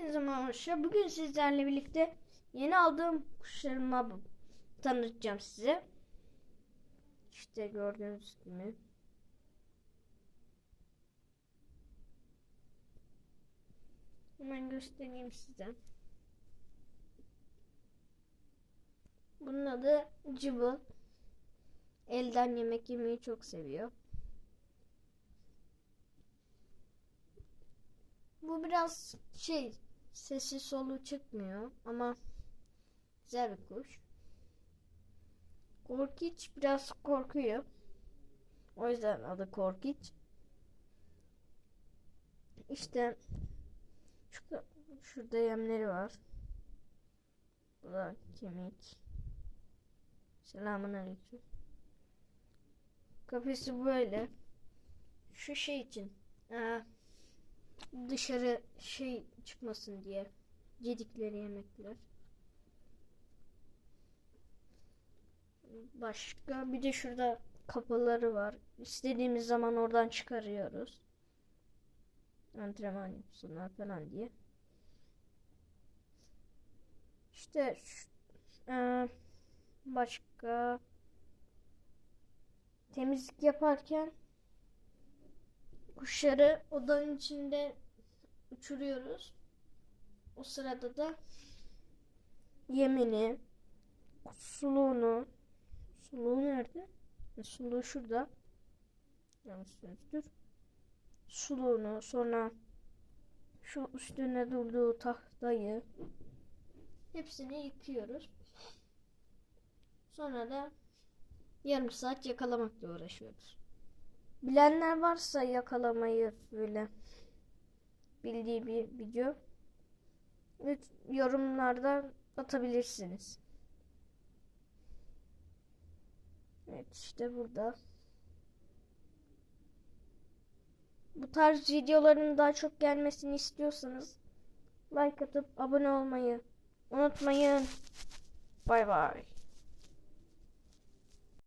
Hepinize merhaba. Bugün sizlerle birlikte yeni aldığım kuşlarımı tanıtacağım size. İşte gördüğünüz gibi. Hemen göstereyim size. Bunun adı Cıbıl. Elden yemek yemeyi çok seviyor. Bu biraz şey sesi solu çıkmıyor ama güzel bir kuş. Korkiç biraz korkuyor. O yüzden adı Korkiç. İşte şurada, şurada yemleri var. Bu da kemik. Selamun aleyküm. Kafesi böyle. Şu şey için. Aa, dışarı şey çıkmasın diye yedikleri yemekler. Başka bir de şurada kapıları var. İstediğimiz zaman oradan çıkarıyoruz. Antrenman yapsınlar falan diye. İşte eee, başka temizlik yaparken Kuşları odanın içinde uçuruyoruz. O sırada da yemini, suluğunu, suluğu nerede? Suluğu şurada. Yanlış sözcüktür. Suluğunu, sonra şu üstüne durduğu tahtayı hepsini yıkıyoruz. Sonra da yarım saat yakalamakla uğraşıyoruz. Bilenler varsa yakalamayı böyle bildiği bir video yorumlarda atabilirsiniz. Evet işte burada. Bu tarz videoların daha çok gelmesini istiyorsanız like atıp abone olmayı unutmayın. Bay bay.